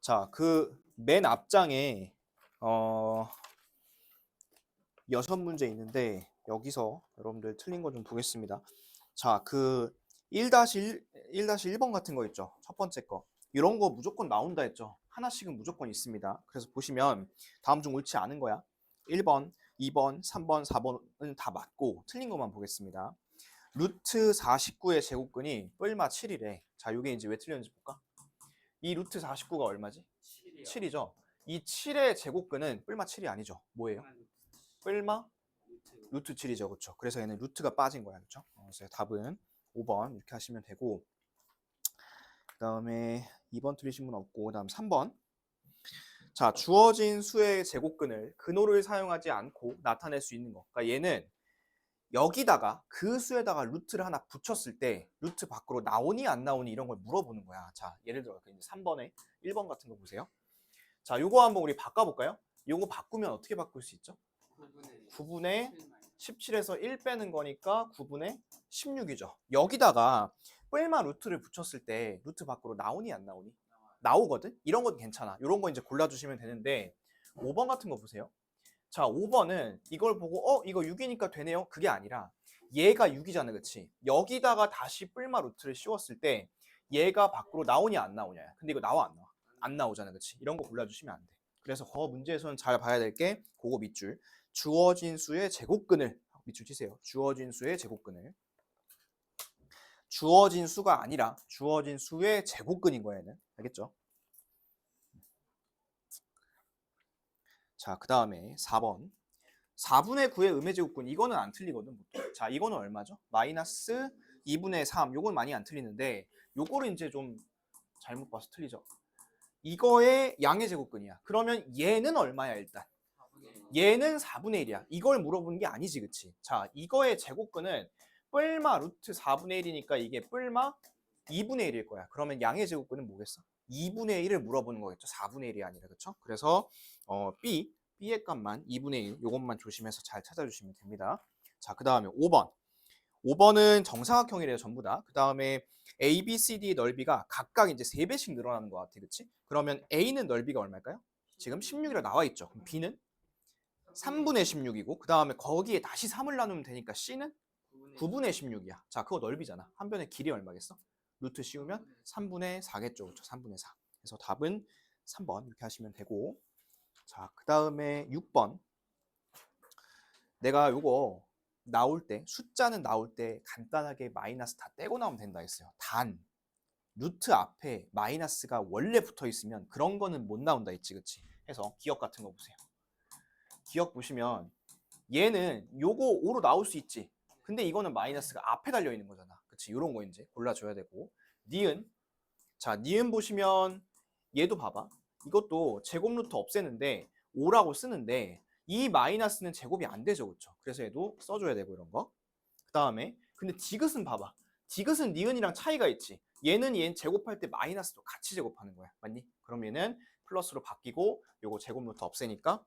자, 그 맨 앞장에 어 여섯 문제 있는데 여기서 여러분들 틀린 거 좀 보겠습니다. 자, 그 1-1 1-1번 같은 거 있죠. 첫 번째 거. 이런 거 무조건 나온다 했죠. 하나씩은 무조건 있습니다. 그래서 보시면 다음 중 옳지 않은 거야. 1번, 2번, 3번, 4번은 다 맞고 틀린 것만 보겠습니다. 루트 49의 제곱근이 뿔마 7이래. 자, 이게 이제 왜 틀렸는지 볼까? 이 루트 49가 얼마지? 7이죠. 이 7의 제곱근은 뿔마 7이 아니죠. 뭐예요? 뿔마 루트 7이죠. 그렇죠. 그래서 얘는 루트가 빠진 거야. 그렇죠? 어, 그래서 답은 5번 이렇게 하시면 되고 그다음에 2번 틀리신 분 없고 그다음 3번 자, 주어진 수의 제곱근을 근호를 사용하지 않고 나타낼 수 있는 거. 그러니까 얘는 여기다가 그 수에다가 루트를 하나 붙였을 때 루트 밖으로 나오니 안 나오니 이런 걸 물어보는 거야. 자, 예를 들어 이제 3번에 1번 같은 거 보세요. 자, 요거 한번 우리 바꿔 볼까요? 요거 바꾸면 어떻게 바꿀 수 있죠? 9분의 17에서 1 빼는 거니까 9분의 16이죠. 여기다가 뿔마 루트를 붙였을 때 루트 밖으로 나오니 안 나오니? 나오거든? 이런 건 괜찮아. 이런 거 이제 골라주시면 되는데 5번 같은 거 보세요. 자, 5번은 이걸 보고 어? 이거 6이니까 되네요? 그게 아니라 얘가 6이잖아, 그치? 여기다가 다시 뿔마 루트를 씌웠을 때 얘가 밖으로 나오냐 안 나오냐 근데 이거 나와 안 나와? 안 나오잖아, 그치? 이런 거 골라 주시면 안 돼. 그래서 거 문제에서는 잘 봐야 될 게 그거 밑줄 주어진 수의 제곱근을 밑줄 치세요. 주어진 수의 제곱근을 주어진 수가 아니라 주어진 수의 제곱근인 얘는. 알겠죠? 자, 그 다음에 4번. 4분의 9의 음의 제곱근. 이거는 안 틀리거든. 자, 이거는 얼마죠? 마이너스 2분의 3. 요건 많이 안 틀리는데, 요거를 이제 좀 잘못 봐서 틀리죠. 이거의 양의 제곱근이야. 그러면 얘는 얼마야, 일단? 얘는 4분의 1이야. 이걸 물어보는 게 아니지, 그치? 자, 이거의 제곱근은 뿔마 루트 4분의 1이니까 이게 뿔마 2분의 1일 거야. 그러면 양의 제곱근은 뭐겠어? 2분의 1을 물어보는 거겠죠. 4분의 1이 아니라, 그쵸? 그래서 어, B, B의 값만 2분의 1, 요것만 조심해서 잘 찾아주시면 됩니다. 자, 그 다음에 5번. 5번은 정사각형이래요, 전부 다. 그 다음에 A, B, C, D 넓이가 각각 이제 3배씩 늘어나는 것 같아, 그치? 그러면 A는 넓이가 얼마일까요? 지금 16이라 나와 있죠. 그럼 B는 3분의 16이고, 그 다음에 거기에 다시 3을 나누면 되니까 C는 9분의 16이야. 자, 그거 넓이잖아. 한 변의 길이 얼마겠어? 루트 씌우면 3분의 4겠죠. 그렇죠? 3분의 4. 그래서 답은 3번 이렇게 하시면 되고 자, 그 다음에 6번 내가 요거 나올 때 숫자는 나올 때 간단하게 마이너스 다 떼고 나오면 된다 했어요. 단 루트 앞에 마이너스가 원래 붙어 있으면 그런 거는 못 나온다 했지, 그치? 해서 기억 같은 거 보세요. 기억 보시면 얘는 요거 5로 나올 수 있지. 근데 이거는 마이너스가 앞에 달려 있는 거잖아. 그치? 요런 거 이제 골라줘야 되고. 니은. 자, 니은 보시면 얘도 봐봐. 이것도 제곱 루트 없애는데 5라고 쓰는데 이 마이너스는 제곱이 안 되죠. 그쵸? 그래서 얘도 써줘야 되고 이런 거. 그 다음에 근데 디귿은 봐봐. 디귿은 니은이랑 차이가 있지. 얘는 얘 제곱할 때 마이너스도 같이 제곱하는 거야. 맞니? 그럼 얘는 플러스로 바뀌고 요거 제곱 루트 없애니까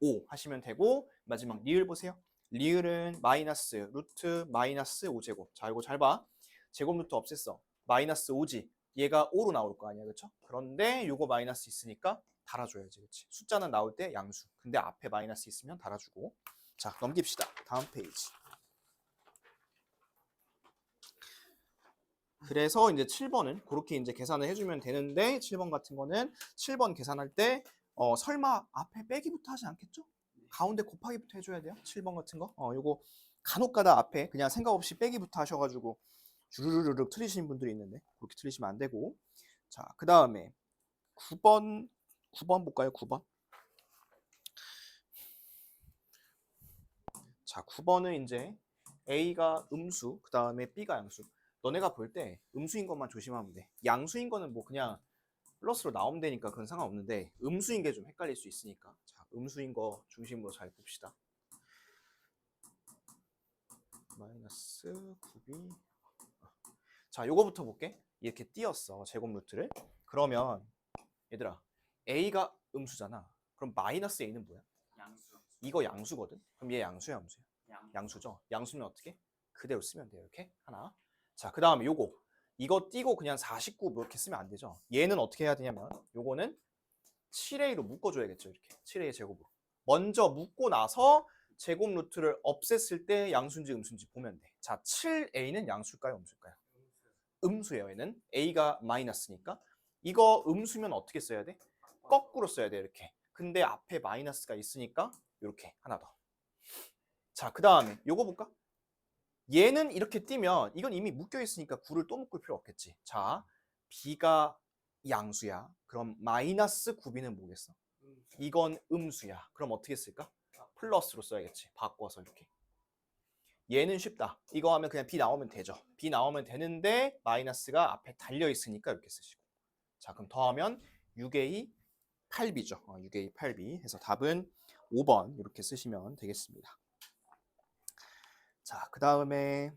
5 하시면 되고 마지막 리을 보세요. 리을은 마이너스 루트 마이너스 5제곱. 자, 이거 잘 봐. 제곱 루트 없앴어. 마이너스 5지. 얘가 5로 나올 거 아니야, 그렇죠? 그런데 요거 마이너스 있으니까 달아줘야지, 그렇지? 숫자는 나올 때 양수. 근데 앞에 마이너스 있으면 달아주고. 자, 넘깁시다. 다음 페이지. 그래서 이제 7번은 그렇게 이제 계산을 해주면 되는데 7번 같은 거는 7번 계산할 때 어, 설마 앞에 빼기부터 하지 않겠죠? 가운데 곱하기부터 해줘야 돼요. 7번 같은 거. 어, 요거 간혹가다 앞에 그냥 생각 없이 빼기부터 하셔가지고 주르르륵 틀리시는 분들이 있는데 그렇게 틀리시면 안 되고. 자, 그 다음에 9번 9번 볼까요? 9번. 자, 9번은 이제 A가 음수, 그 다음에 B가 양수. 너네가 볼 때 음수인 것만 조심하면 돼. 양수인 거는 뭐 그냥 플러스로 나오면 되니까 그건 상관없는데 음수인 게 좀 헷갈릴 수 있으니까 자 음수인 거 중심으로 잘 봅시다 마이너스 9b 자 요거부터 볼게 이렇게 띄었어 제곱 루트를 그러면 얘들아 a가 음수잖아 그럼 마이너스 a는 뭐야? 양수. 이거 양수거든 그럼 얘 양수야 음수야? 양. 양수죠 양수는 어떻게? 그대로 쓰면 돼요 이렇게 하나 자그 다음에 요거 이거 띄고 그냥 49뭐 이렇게 쓰면 안 되죠. 얘는 어떻게 해야 되냐면 요거는 7a로 묶어줘야겠죠. 이렇게 7a 제곱으로. 먼저 묶고 나서 제곱 루트를 없앴을 때 양수인지 음수인지 보면 돼. 자, 7a는 양수일까요, 음수일까요? 음수예요. 얘는 a가 마이너스니까 이거 음수면 어떻게 써야 돼? 거꾸로 써야 돼 이렇게. 근데 앞에 마이너스가 있으니까 이렇게 하나 더. 자, 그 다음에 요거 볼까? 얘는 이렇게 띄면 이건 이미 묶여 있으니까 9를 또 묶을 필요 없겠지. 자, b가 양수야. 그럼 마이너스 9b는 뭐겠어? 이건 음수야. 그럼 어떻게 쓸까? 플러스로 써야겠지. 바꿔서 이렇게. 얘는 쉽다. 이거 하면 그냥 b 나오면 되죠. b 나오면 되는데 마이너스가 앞에 달려 있으니까 이렇게 쓰시고. 자, 그럼 더하면 6a 8b죠. 어, 6a 8b 해서 답은 5번 이렇게 쓰시면 되겠습니다. 자, 그 다음에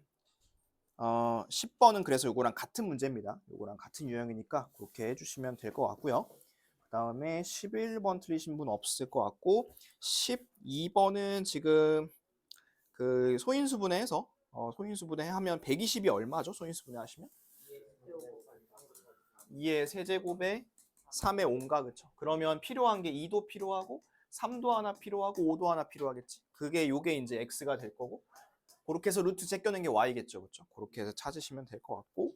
어, 10번은 그래서 요거랑 같은 문제입니다. 요거랑 같은 유형이니까 그렇게 해주시면 될 것 같고요. 그 다음에 11번 틀리신 분 없을 것 같고 12번은 지금 그 소인수분해 해서 어, 소인수분해 하면 120이 얼마죠? 소인수분해 하시면 2의 세제곱에 3의 5인가 그쵸? 그러면 필요한 게 2도 필요하고 3도 하나 필요하고 5도 하나 필요하겠지. 그게 요게 이제 x가 될 거고 그렇게 해서 루트 제껴낸 게 y겠죠. 그렇죠? 그렇게 해서 찾으시면 될 것 같고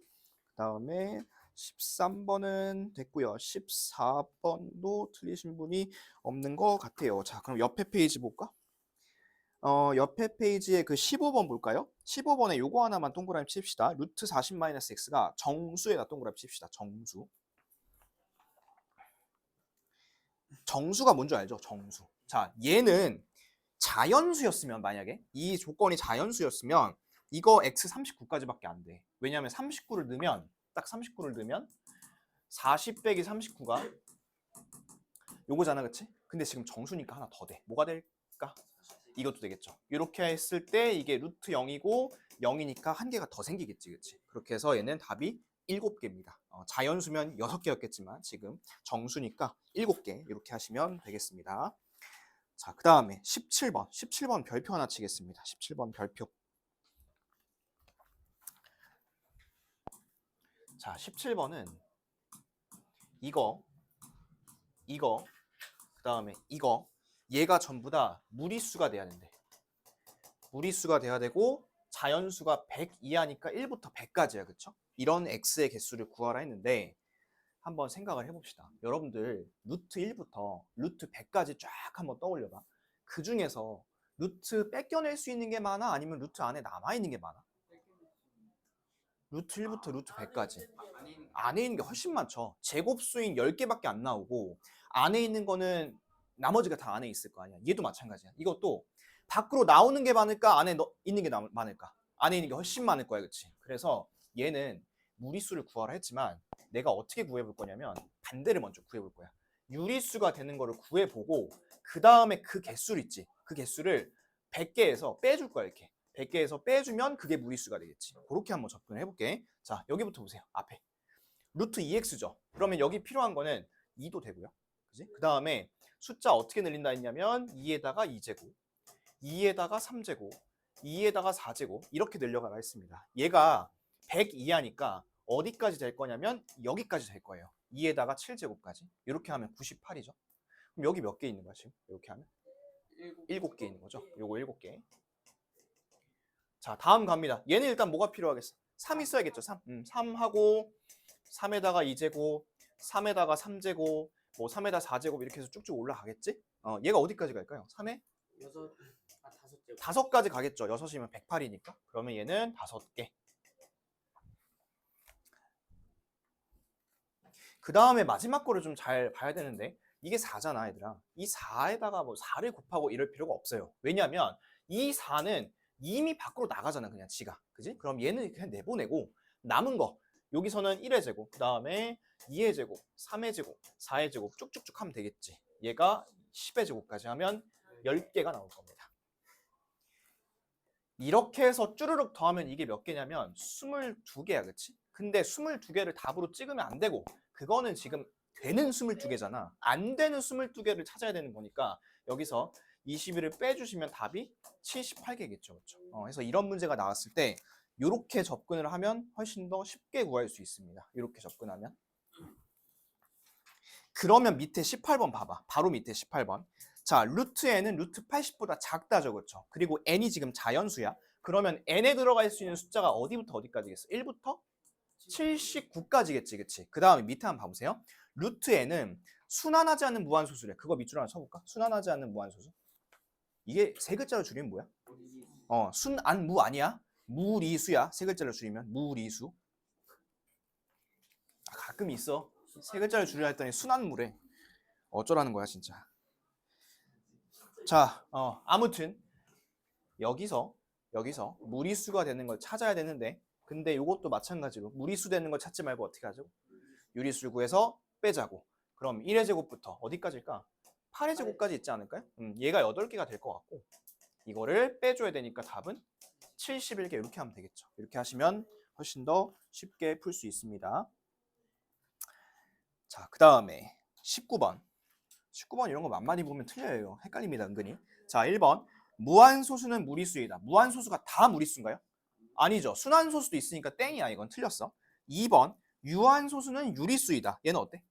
그다음에 13번은 됐고요. 14번도 틀리신 분이 없는 것 같아요. 자, 그럼 옆에 페이지 볼까? 어, 옆에 페이지에 그 15번 볼까요? 15번에 요거 하나만 동그라미 칩시다. 루트 40-x가 정수에다 동그라미 칩시다. 정수. 정수가 뭔지 알죠? 정수. 자, 얘는 자연수였으면 만약에 이 조건이 자연수였으면 이거 x 39까지밖에 안 돼. 왜냐하면 39를 넣으면 딱 39를 넣으면 40 빼기 39가 요거잖아, 그치? 근데 지금 정수니까 하나 더 돼. 뭐가 될까? 이것도 되겠죠. 이렇게 했을 때 이게 루트 0이고 0이니까 한 개가 더 생기겠지, 그치? 그렇게 해서 얘는 답이 7개입니다. 어, 자연수면 6개였겠지만 지금 정수니까 7개 이렇게 하시면 되겠습니다. 자, 그 다음에 17번. 17번 별표 하나 치겠습니다. 17번 별표. 자, 17번은 이거, 이거, 그 다음에 이거, 얘가 전부 다 무리수가 돼야 된대. 무리수가 돼야 되고 자연수가 100 이하니까 1부터 100까지야, 그쵸? 이런 x의 개수를 구하라 했는데 한번 생각을 해봅시다. 여러분들 루트 1부터 루트 100까지 쫙 한번 떠올려봐. 그 중에서 루트 뺏겨낼 수 있는 게 많아? 아니면 루트 안에 남아있는 게 많아? 루트 1부터 루트 100까지. 안에 있는 게 훨씬 많죠. 제곱수인 10개밖에 안 나오고 안에 있는 거는 나머지가 다 안에 있을 거 아니야. 얘도 마찬가지야. 이것도 밖으로 나오는 게 많을까? 안에 너- 있는 게 남- 많을까? 안에 있는 게 훨씬 많을 거야. 그치? 그래서 얘는 무리수를 구하라 했지만 내가 어떻게 구해볼 거냐면 반대를 먼저 구해볼 거야. 유리수가 되는 거를 구해보고 그 다음에 그 개수를 있지. 그 개수를 100개에서 빼줄 거야 이렇게. 100개에서 빼주면 그게 무리수가 되겠지. 그렇게 한번 접근을 해볼게. 자 여기부터 보세요. 앞에. 루트 2x죠. 그러면 여기 필요한 거는 2도 되고요. 그지? 그 다음에 숫자 어떻게 늘린다 했냐면 2에다가 2제곱, 2에다가 3제곱, 2에다가 4제곱 이렇게 늘려가라 했습니다. 얘가 100 이하니까 어디까지 될 거냐면 여기까지 될 거예요. 2에다가 7제곱까지. 이렇게 하면 98이죠. 그럼 여기 몇 개 있는 거야 지금? 이렇게 하면? 7개 있는 거죠. 요거 7개. 자 다음 갑니다. 얘는 일단 뭐가 필요하겠어? 3 있어야겠죠. 3. 음, 3하고 3에다가 2제곱, 3에다가 3제곱, 뭐 3에다 4제곱 이렇게 해서 쭉쭉 올라가겠지? 어, 얘가 어디까지 갈까요? 3에 여섯 아 다섯 째 다섯 가지 가겠죠. 6이면 108이니까. 그러면 얘는 다섯 개. 그 다음에 마지막 거를 좀 잘 봐야 되는데 이게 4잖아 얘들아. 이 4에다가 뭐 4를 곱하고 이럴 필요가 없어요. 왜냐하면 이 4는 이미 밖으로 나가잖아 그냥 지가. 그지? 그럼 얘는 그냥 내보내고 남은 거 여기서는 1의 제곱, 그 다음에 2의 제곱, 3의 제곱, 4의 제곱 쭉쭉쭉 하면 되겠지. 얘가 10의 제곱까지 하면 10개가 나올 겁니다. 이렇게 해서 쭈르륵 더하면 이게 몇 개냐면 22개야, 그치? 근데 22개를 답으로 찍으면 안 되고 그거는 지금 되는 22개잖아. 안 되는 22개를 찾아야 되는 거니까 여기서 21을 빼주시면 답이 78개겠죠. 그렇죠? 어, 그래서 이런 문제가 나왔을 때 이렇게 접근을 하면 훨씬 더 쉽게 구할 수 있습니다. 이렇게 접근하면. 그러면 밑에 18번 봐봐. 바로 밑에 18번. 자, 루트 n은 루트 80보다 작다죠, 그렇죠? 그리고 n이 지금 자연수야. 그러면 n에 들어갈 수 있는 숫자가 어디부터 어디까지겠어? 1부터 79까지겠지, 그치? 그 다음에 밑에 한번 봐보세요. 루트 n은 순환하지 않는 무한소수래. 그거 밑줄 하나 쳐볼까? 순환하지 않는 무한소수. 이게 세 글자로 줄이면 뭐야? 어, 순안무 아니야? 무리수야. 세 글자로 줄이면 무리수. 아, 가끔 있어. 세 글자를 줄이려 했더니 순환무래. 어쩌라는 거야, 진짜. 자, 어, 아무튼 여기서 여기서 무리수가 되는 걸 찾아야 되는데 근데 이것도 마찬가지로 무리수 되는 걸 찾지 말고 어떻게 하죠? 유리수를 구해서 빼자고. 그럼 1의 제곱부터 어디까지일까? 8의 제곱까지 있지 않을까요? 음, 얘가 8개가 될 것 같고 이거를 빼줘야 되니까 답은 71개 이렇게 하면 되겠죠. 이렇게 하시면 훨씬 더 쉽게 풀 수 있습니다. 자, 그 다음에 19번. 19번 이런 거 만만히 보면 틀려요. 헷갈립니다, 은근히. 자, 1번. 무한소수는 무리수이다. 무한소수가 다 무리수인가요? 아니죠. 순환소수도 있으니까 땡이야. 이건 틀렸어. 2번. 유한소수는 유리수이다. 얘는 어때?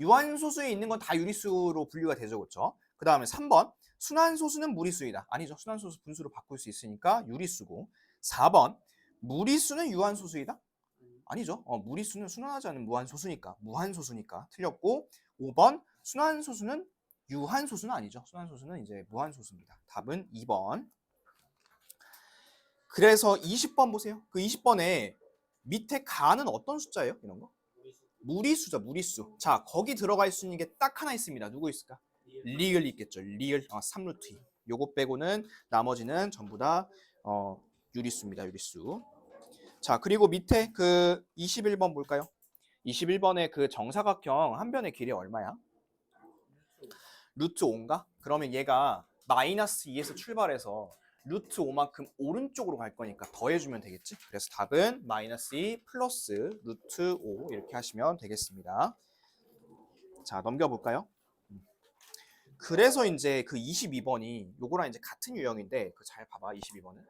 유한소수에 있는 건 다 유리수로 분류가 되죠. 그렇죠? 그 다음에 3번. 순환소수는 무리수이다. 아니죠. 순환소수 분수로 바꿀 수 있으니까 유리수고. 4번. 무리수는 유한소수이다? 아니죠. 어, 무리수는 순환하지 않는 무한소수니까. 무한소수니까. 틀렸고. 5번. 순환소수는 유한소수는 아니죠. 순환소수는 이제 무한소수입니다. 답은 2번. 그래서 20번 보세요. 그 20번에 밑에 가는 어떤 숫자예요? 이런 거? 무리수죠, 무리수. 자, 거기 들어갈 수 있는 게 딱 하나 있습니다. 누구 있을까? 리을 있겠죠. 리을. 어, 3루트 2. 요거 빼고는 나머지는 전부 다 어, 유리수입니다. 유리수. 자, 그리고 밑에 그 21번 볼까요? 21번의 그 정사각형 한 변의 길이 얼마야? 루트 5인가? 그러면 얘가 마이너스 2에서 출발해서 루트 5만큼 오른쪽으로 갈 거니까 더해주면 되겠지? 그래서 답은 마이너스 2 플러스 루트 5 이렇게 하시면 되겠습니다. 자, 넘겨볼까요? 음. 그래서 이제 그 22번이 요거랑 이제 같은 유형인데 그 잘 봐봐 22번은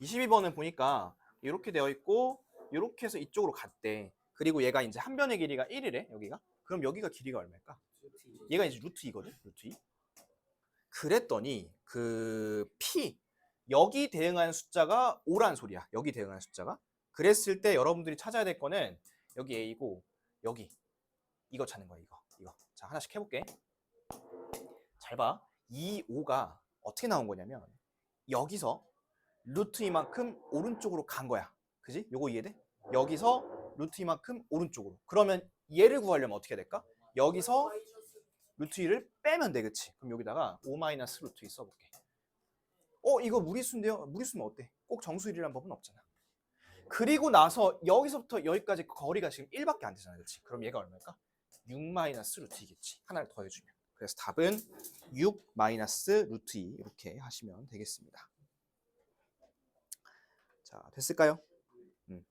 22번은 보니까 이렇게 되어 있고 이렇게 해서 이쪽으로 갔대 그리고 얘가 이제 한 변의 길이가 1이래 여기가 그럼 여기가 길이가 얼마일까? 얘가 이제 루트 2거든 루트 2 그랬더니 그 P 여기 대응하는 숫자가 5란 소리야. 여기 대응하는 숫자가. 그랬을 때 여러분들이 찾아야 될 거는 여기 A고 여기. 이거 찾는 거야 이거. 이거. 자 하나씩 해볼게. 잘봐이 5가 어떻게 나온 거냐면 여기서 루트 이만큼 오른쪽으로 간 거야. 그지? 요거 이해돼? 여기서 루트 이만큼 오른쪽으로. 그러면 얘를 구하려면 어떻게 해야 될까? 여기서 루트 2를 빼면 돼, 그치? 그럼 여기다가 5 마이너스 루트 2 써볼게. 어, 이거 무리수인데요? 무리수면 어때? 꼭 정수일이란 법은 없잖아. 그리고 나서 여기서부터 여기까지 거리가 지금 1밖에 안 되잖아, 그치? 그럼 얘가 얼마일까? 6 마이너스 루트 2겠지. 하나를 더해주면. 그래서 답은 6 마이너스 루트 2 이렇게 하시면 되겠습니다. 자, 됐을까요? 음.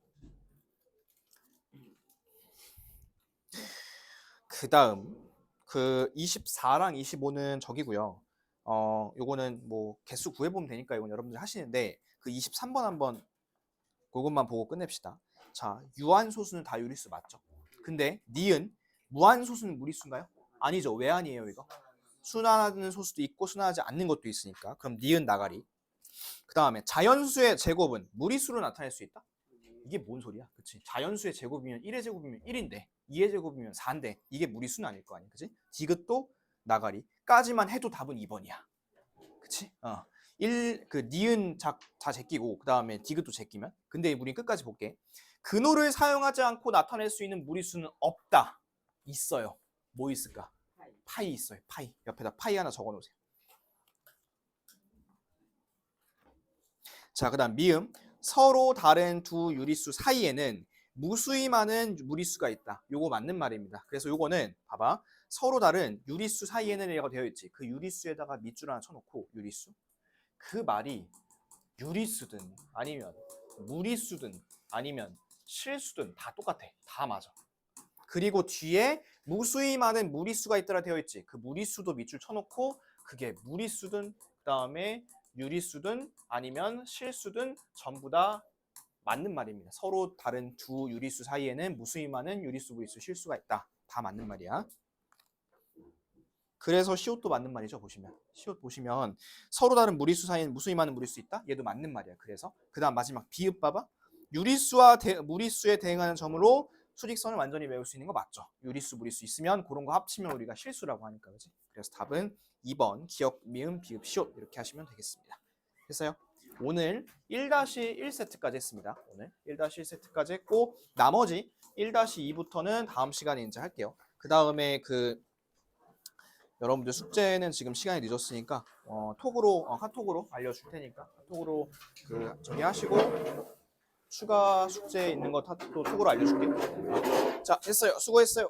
그 다음 그 24랑 25는 저기고요. 어, 요거는 뭐 개수 구해보면 되니까 이건 여러분들 하시는데 그 23번 한번 그것만 보고 끝냅시다. 자, 유한소수는 다 유리수 맞죠? 근데 니은 무한소수는 무리수인가요? 아니죠. 왜 아니에요, 이거? 순환하는 소수도 있고 순환하지 않는 것도 있으니까. 그럼 니은 나가리. 그 다음에 자연수의 제곱은 무리수로 나타낼 수 있다? 이게 뭔 소리야? 그치? 자연수의 제곱이면 1의 제곱이면 1인데 2의 제곱이면 4인데 이게 무리수는 아닐 거 아니야. 그치? 디귿도 나가리까지만 해도 답은 2번이야. 그치? 어. 1, 그 니은 자, 다 제끼고 그 다음에 디귿도 제끼면 근데 우린 끝까지 볼게. 근호를 사용하지 않고 나타낼 수 있는 무리수는 없다. 있어요. 뭐 있을까? 파이 있어요. 파이. 옆에다 파이 하나 적어 놓으세요. 자, 그 다음 미음. 서로 다른 두 유리수 사이에는 무수히 많은 무리수가 있다. 요거 맞는 말입니다. 그래서 요거는 봐봐. 서로 다른 유리수 사이에는 이라고 되어 있지. 그 유리수에다가 밑줄 하나 쳐놓고 유리수. 그 말이 유리수든 아니면 무리수든 아니면 실수든 다 똑같아. 다 맞아. 그리고 뒤에 무수히 많은 무리수가 있더라 되어 있지. 그 무리수도 밑줄 쳐놓고 그게 무리수든 그 다음에 유리수든 아니면 실수든 전부 다 맞는 말입니다. 서로 다른 두 유리수 사이에는 무수히 많은 유리수, 무리수, 실수가 있다. 다 맞는 말이야. 그래서 시옷도 맞는 말이죠. 보시면 시옷 보시면 서로 다른 무리수 사이에는 무수히 많은 무리수 있다. 얘도 맞는 말이야. 그래서 그다음 마지막 비읍 봐봐. 유리수와 대, 무리수에 대응하는 점으로 수직선을 완전히 외울 수 있는 거 맞죠? 유리수, 무리수 있으면 그런 거 합치면 우리가 실수라고 하니까 그지? 그래서 답은 2번 기억, 미음, 비읍, 시옷 이렇게 하시면 되겠습니다. 됐어요? 오늘 1-1세트까지 했습니다. 오늘 1-1세트까지 했고 나머지 1-2부터는 다음 시간에 이제 할게요. 그 다음에 그 여러분들 숙제는 지금 시간이 늦었으니까 어, 톡으로 어, 카톡으로 알려줄 테니까 톡으로 그 저기 하시고 추가 숙제 있는 거 다또 톡으로 알려줄게요. 자, 됐어요. 수고했어요.